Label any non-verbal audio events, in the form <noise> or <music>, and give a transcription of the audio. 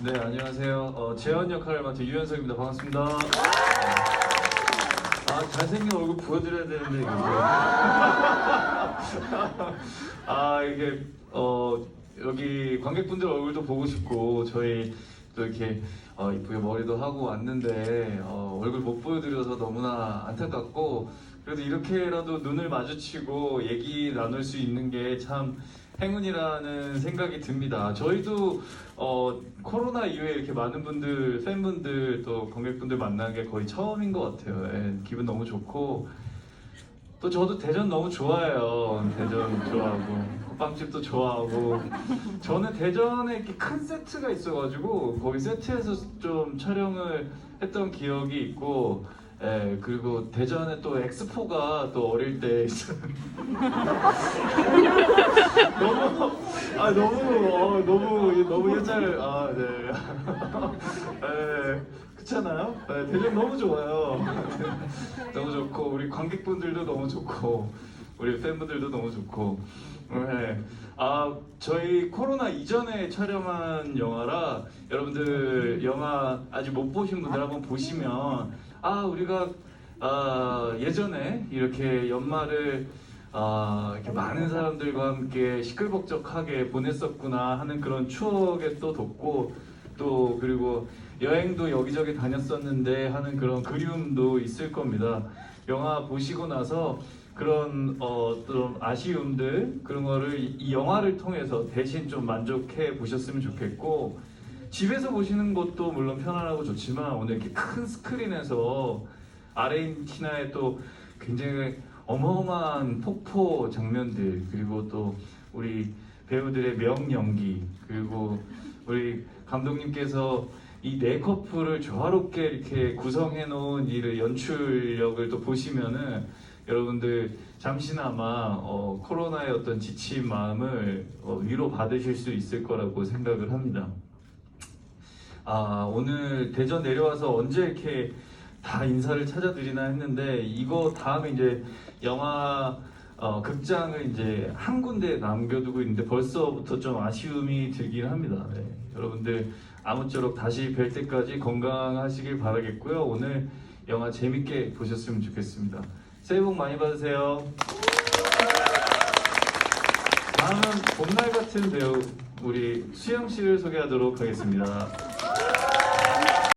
네, 안녕하세요. 어, 재현 역할을 맡은 유현석입니다. 반갑습니다. 아, 잘생긴 얼굴 보여드려야 되는데, 이게. <laughs> 아, 이게, 어, 여기 관객분들 얼굴도 보고 싶고, 저희 또 이렇게 어, 이쁘게 머리도 하고 왔는데, 어, 얼굴 못 보여드려서 너무나 안타깝고, 그래도 이렇게라도 눈을 마주치고 얘기 나눌 수 있는 게 참 행운이라는 생각이 듭니다. 저희도 어, 코로나 이후에 이렇게 많은 분들, 팬분들 또 관객분들 만난 게 거의 처음인 것 같아요. 예, 기분 너무 좋고 또 저도 대전 너무 좋아해요. 대전 좋아하고 호빵집도 좋아하고 저는 대전에 이렇게 큰 세트가 있어가지고 거기 세트에서 좀 촬영을 했던 기억이 있고 예, 그리고 대전에 또 엑스포가 또 어릴 때. <laughs> 너무 아 너무 어, 너무 너무 옛날 아 네. 네. <laughs> 그렇잖아요. 네, 대전 너무 좋아요. <laughs> 너무 좋고 우리 관객분들도 너무 좋고 우리 팬분들도 너무 좋고 네. 아 저희 코로나 이전에 촬영한 영화라 여러분들 영화 아직 못 보신 분들 한번 보시면 아 우리가 아, 예전에 이렇게 연말을 아, 이렇게 많은 사람들과 함께 시끌벅적하게 보냈었구나 하는 그런 추억에 또 돋고 또 그리고 여행도 여기저기 다녔었는데 하는 그런 그리움도 있을 겁니다. 영화 보시고 나서 그런 어, 좀 아쉬움들 그런 거를 이- 이 영화를 통해서 대신 좀 만족해 보셨으면 좋겠고 집에서 보시는 것도 물론 편안하고 좋지만 오늘 이렇게 큰 스크린에서 아르헨티나의 또 굉장히 어마어마한 폭포 장면들 그리고 또 우리 배우들의 명 연기 그리고 우리 감독님께서 이 네 커플을 조화롭게 이렇게 구성해 놓은 이 연출력을 또 보시면은 여러분들 잠시나마 어, 코로나의 어떤 지친 마음을 어, 위로 받으실 수 있을 거라고 생각을 합니다. 아 오늘 대전 내려와서 언제 이렇게 다 인사를 찾아드리나 했는데 이거 다음에 이제 영화 어, 극장을 이제 한 군데 남겨두고 있는데 벌써부터 좀 아쉬움이 들긴 합니다. 네. 여러분들 아무쪼록 다시 뵐 때까지 건강하시길 바라겠고요. 오늘 영화 재밌게 보셨으면 좋겠습니다. 새해 복 많이 받으세요. 다음은 봄날 같은 배우 우리 수영 씨를 소개하도록 하겠습니다.